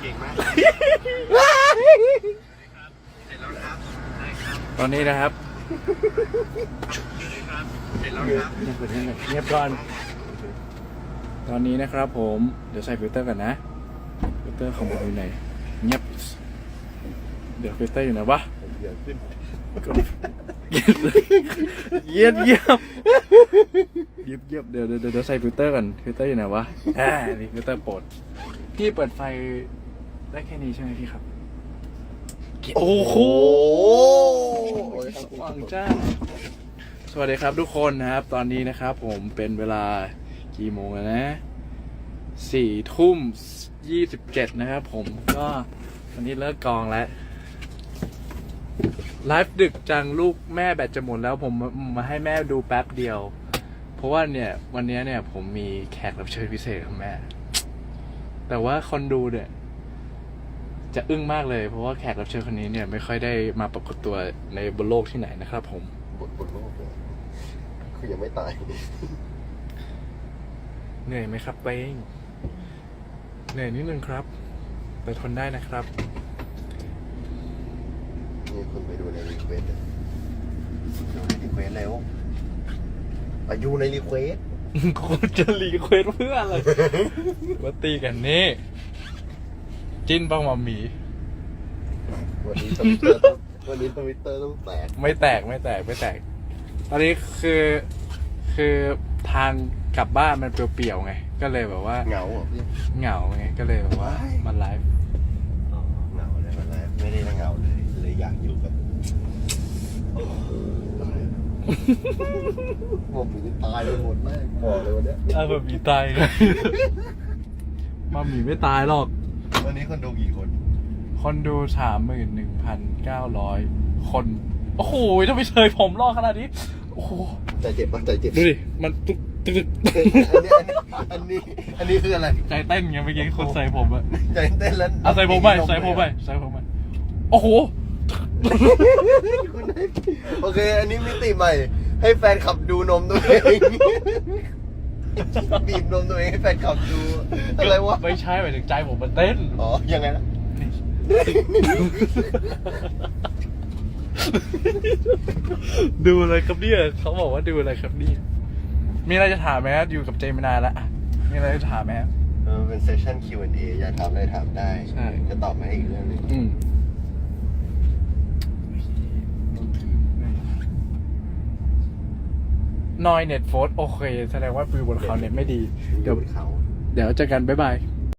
เก่งมากเสร็จแล้วครับได้ครับตอนนี้นะครับเสร็จแล้วครับ เงียบก่อนเงียบก่อน ตอนนี้นะครับผม เดี๋ยวใส่ฟิลเตอร์กันนะ ฟิลเตอร์ของผมอยู่ไหน เงียบ เดี๋ยวฟิลเตอร์อยู่ไหนวะเดี๋ยวขึ้นเยียบเยียบเยียบเยียบเดี๋ยวเดี๋ยวเดี๋ยวใส่ฟิลเตอร์ก่อน ฟิลเตอร์อยู่ไหนวะอ่านี่ฟิลเตอร์โปรด พี่เปิดไฟได้แค่นี้ใช่ไหมพี่ครับโอ้โหสว่างจ้า สวัสดีครับทุกคนนะครับ ตอนนี้นะครับผมเป็นเวลากี่โมงแล้วนะสี่ทุ่มยี่สิบเจ็ดนะครับผมก็วันนี้เลิกกองแล้วไลฟ์ดึกจังลูกแม่แบตจะหมดแล้วผมมามาให้แม่ดูแป๊บเดียว เพราะว่าเนี่ยวันนี้เนี่ยผมมีแขกรับเชิญพิเศษของแม่ แต่ว่าคนดูเนี่ย จะอึ้งมากเลย เพราะว่าแขกรับเชิญคนนี้เนี่ยไม่ค่อยได้มาปรากฏตัวในบนโลกที่ไหนนะครับผมบทบทโลกเลยคือยังไม่ตาย เหนื่อยไหมครับเป้งเหนื่อยนิดนึงครับ แต่ทนได้นะครับ นี่คุณไปดูในรีเควสต์ดูในรีเควสต์แล้วอายุในรีเควสต์ คนจะรีเควสเพื่ออะไรมาตีกันนี่จิ้นป้องมามี วันนี้ทวิตเตอร์ต้องวันนี้ทวิตเตอร์ต้องแตกไม่แตกไม่แตกไม่แตก ตอนนี้คือคือทางกลับบ้านมันเปลี่ยวๆไง ก็เลยแบบว่าเหงาเหรอพี่เหงาไงก็เลยแบบว่าว้ายมันไลฟ์ อ๋อเหงาเลยมันเลยไม่ได้เหงาเลยเลยอยากอยู่กับโอ้โหตายแล้วผมมีตายไปหมดแม่งบอกเลยวันเนี้ยถ้าแบบมีตายไงมามีไม่ตายหรอก วันนี้คนดูกี่คนคนดูสามหมื่นหนึ่งพันเก้าร้อยคน โอ้โหถ้าไม่เชยผมรอดขนาดนี้ โอ้โห ใจเจ็บปะใจเจ็บดูดิ มันตึกตึกตึกอันนี้อันนี้อันนี้อันนี้คืออะไรใจเต้นไงเมื่อกี้คนใส่ผมอะใจเต้นแล้วเอาใส่ผมไปใส่ผมไปใส่ผมไปโอ้โห คุณให้ โอเค อันนี้มิติใหม่ ให้แฟนขับดูนมตัวเองบีบนมตัวเองให้แฟนขับดู อะไรวะ ไม่ใช่หมายถึงใจผมมันเต้น อ๋อ ยังไงนะ ดูอะไรครับเนี่ยเขาบอกว่าดูอะไรครับเนี่ยมีอะไรจะถามไหมครับอยู่กับเจมานานแล้วอะมีอะไรจะถามไหมครับเออเป็นเซสชั่น Q&A อยากถามอะไรถามได้ ใช่ จะตอบมาให้อีกเรื่องหนึง อืม นอยเน็ตโฟสโอเค แสดงว่าวิวบนเขาเน็ตไม่ดี เดี๋ยวบนเขาเดี๋ยวเจอกัน บ๊ายบาย